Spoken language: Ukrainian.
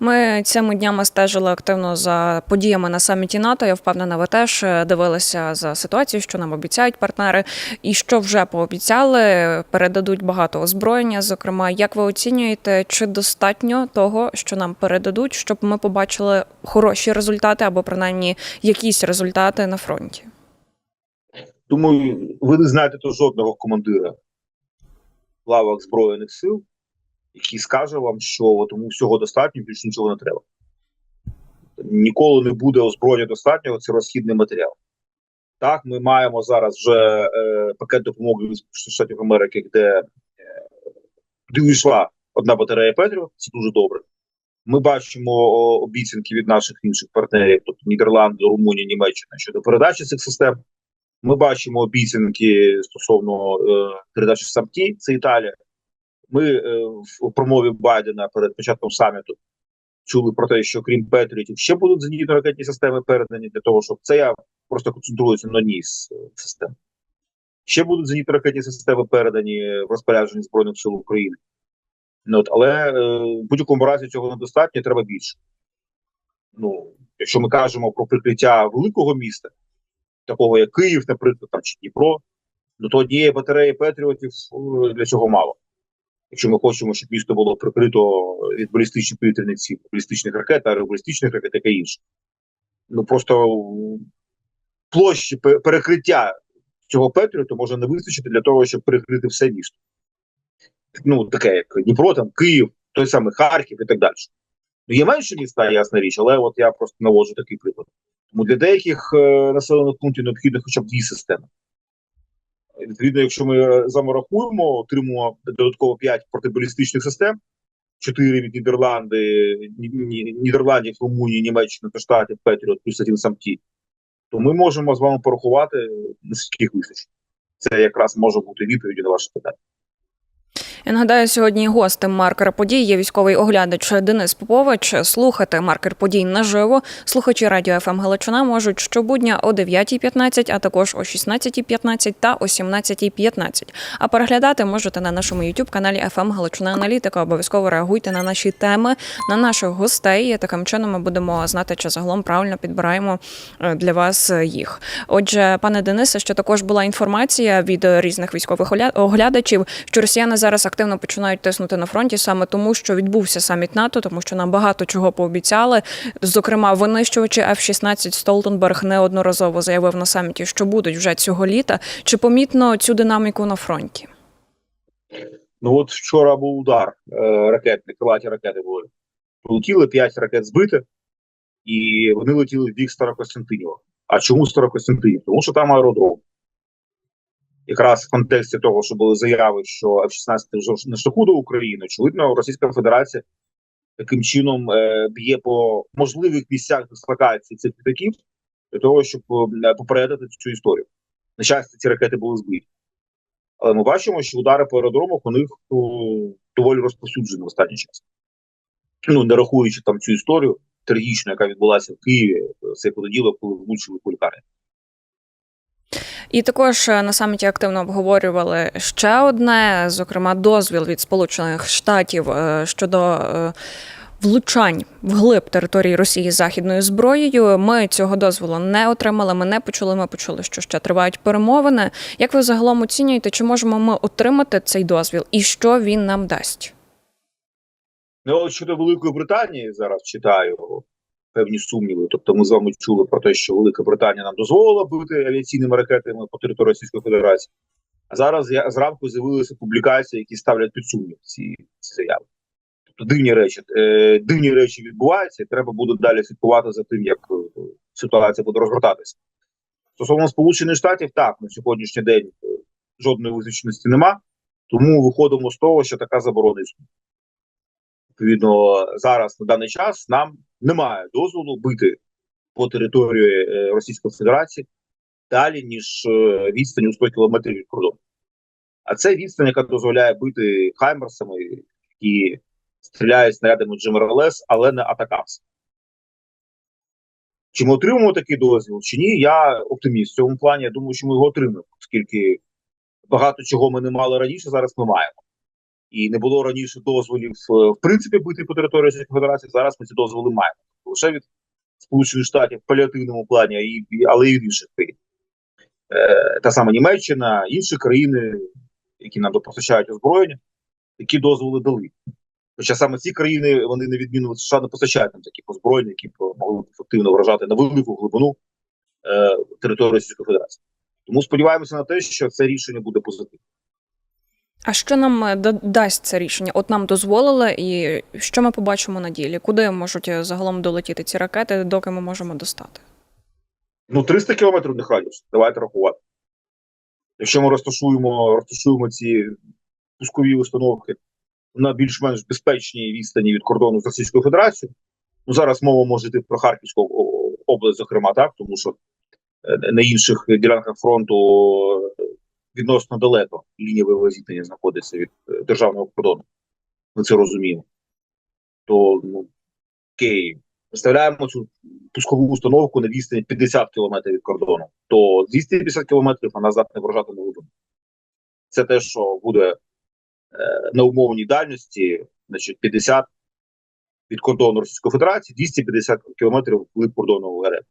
Ми цими днями стежили активно за подіями на саміті НАТО. Я впевнена, ви теж е, дивилися за ситуацією, що нам обіцяють партнери, і що вже пообіцяли. Передадуть багато озброєння. Зокрема, як ви оцінюєте, чи достатньо того, що нам передадуть, щоб ми побачили хороші результати або принаймні якісь результати на фронті? Думаю, ви не знаєте то жодного командира в лавах Збройних сил, який скаже вам, що тому всього достатньо, більше нічого не треба. Ніколи не буде озброєння достатнього, це розхідний матеріал. Так, ми маємо зараз вже е, пакет допомоги від Штатів Америки, де, е, куди увійшла одна батарея Петріот, це дуже добре. Ми бачимо о, обіцянки від наших інших партнерів, тобто Нідерланди, Румунія, Німеччина щодо передачі цих систем. Ми бачимо обіцянки стосовно е, передачі САМТІ, це Італія. Ми е, в промові Байдена перед початком саміту чули про те, що крім Петріотів ще будуть зенітно-ракетні системи передані для того, щоб це я просто концентруюся на з е, систем. Ще будуть зенітно-ракетні системи передані в розпорядженні Збройних сил України. Ну, от, але е, в будь-якому разі цього недостатньо, треба більше. Ну, якщо ми кажемо про прикриття великого міста, такого як Київ, наприклад, там чи Дніпро, ну то однієї батареї Петріотів для цього мало. Якщо ми хочемо, щоб місто було прикрито від балістичних повітряних цілей, балістичних ракет, аеробалістичних ракет, таке інше. Ну просто площі перекриття цього Петріоту може не вистачити для того, щоб перекрити все місто. Ну, таке, як Дніпро, там, Київ, той самий Харків і так далі. Ну, є менше міста, ясна річ, але от я просто наводжу такий приклад. Тому для деяких е, населених пунктів необхідно хоча б дві системи. Відповідно, якщо ми заморахуємо, отримуємо додатково 5 протибалістичних систем, 4 від Нідерланди, Ні- Ні- Нідерландів, Румунії, Німеччини та Штатів, Петріот, плюс один самті, то ми можемо з вами порахувати, наскільки їх вистачить. Це якраз може бути відповіддю на ваше питання. Я нагадаю, сьогодні гостем маркера подій є військовий оглядач Денис Попович. Слухати маркер подій наживо. Слухачі радіо ФМ Галичина можуть щобудня о 9.15, а також о 16.15 та о 17.15. А переглядати можете на нашому youtube каналі ФМ Галичина Аналітика. Обов'язково реагуйте на наші теми, на наших гостей. Таким чином ми будемо знати, чи загалом правильно підбираємо е, для вас їх. Отже, пане Денисе, що також була інформація від е, різних військових оглядачів, що росіяни зараз активно починають тиснути на фронті саме тому, що відбувся саміт НАТО, тому що нам багато чого пообіцяли. Зокрема, винищувачі F-16 Столтенберг неодноразово заявив на саміті, що будуть вже цього літа. Чи помітно цю динаміку на фронті? Ну от вчора був удар е, ракетний, крилаті ракети були. Полетіли 5 ракет збити, і вони летіли в бік Старокостянтинєва. А чому Старокостянтинів? Тому що там аеродром. Якраз в контексті того, що були заяви, що F-16 вже на шляху до України, очевидно, Російська Федерація таким чином е, б'є по можливих місцях дислокації цих літаків для того, щоб е, попередити цю історію. На щастя, ці ракети були збиті. Але ми бачимо, що удари по аеродромах у них о, доволі розповсюджені в останній час. Ну, не рахуючи там цю історію трагічну, яка відбулася в Києві е, цей понеділок, коли влучили по лікарні. І також е, на саміті активно обговорювали ще одне, зокрема, дозвіл від Сполучених Штатів е, щодо. е, Влучань вглиб території Росії західною зброєю. Ми цього дозволу не отримали. Ми не почули. Ми почули, що ще тривають перемовини. Як ви загалом оцінюєте, чи можемо ми отримати цей дозвіл, і що він нам дасть? Ну, щодо Великої Британії зараз читаю певні сумніви. Тобто, ми з вами чули про те, що Велика Британія нам дозволила бити авіаційними ракетами по території Російської Федерації. А зараз я зранку з'явилися публікації, які ставлять під сумнів ці, ці заяви. Тобто дивні речі, е, дивні речі відбуваються, і треба буде далі слідкувати за тим, як е, ситуація буде розгортатися. Стосовно Сполучених Штатів, так на сьогоднішній день е, жодної визначеності нема, тому виходимо з того, що така заборона існує. Відповідно, зараз на даний час нам немає дозволу бити по території е, Російської Федерації далі, ніж е, відстань у 100 кілометрів від кордону. А це відстань, яка дозволяє бити хаймерсами, які стріляють снарядами GMRLS, але не атакамс. Чи ми отримаємо такий дозвіл, чи ні? Я оптиміст. В цьому плані я думаю, що ми його отримаємо, оскільки багато чого ми не мали раніше, зараз ми маємо. І не було раніше дозволів е, в принципі бити по території Російської Федерації. Зараз ми ці дозволи маємо лише від Сполучених Штатів в паліативному плані, і, але і від інших країн. Е, та сама Німеччина, інші країни, які нам постачають озброєння, такі дозволи дали. Хоча саме ці країни, вони на відміну від США, не постачають нам таких озброєнь, які могли б ефективно вражати на велику глибину е, територію Російської Федерації. Тому сподіваємося на те, що це рішення буде позитивне. А що нам е, дасть це рішення? От нам дозволили, і що ми побачимо на ділі? Куди можуть е, загалом долетіти ці ракети, доки ми можемо достати? Ну, 300 кілометрів не радіус. Давайте рахувати. Якщо ми розташуємо, розташуємо ці пускові установки на більш-менш безпечній відстані від кордону з Російською Федерацією, ну зараз мова може йти про Харківську область, зокрема, так, тому що е, на інших ділянках фронту відносно далеко бойового зіткнення знаходиться від е, державного кордону. Ми це розуміємо. То ну, окей, Представляємо цю пускову установку на відстані 50 км від кордону, то 250 км вона здатна вражати на глибину. Це те, що буде е, на умовній дальності, значить 50 від кордону Російської Федерації, 250 км глиб кордону РФ.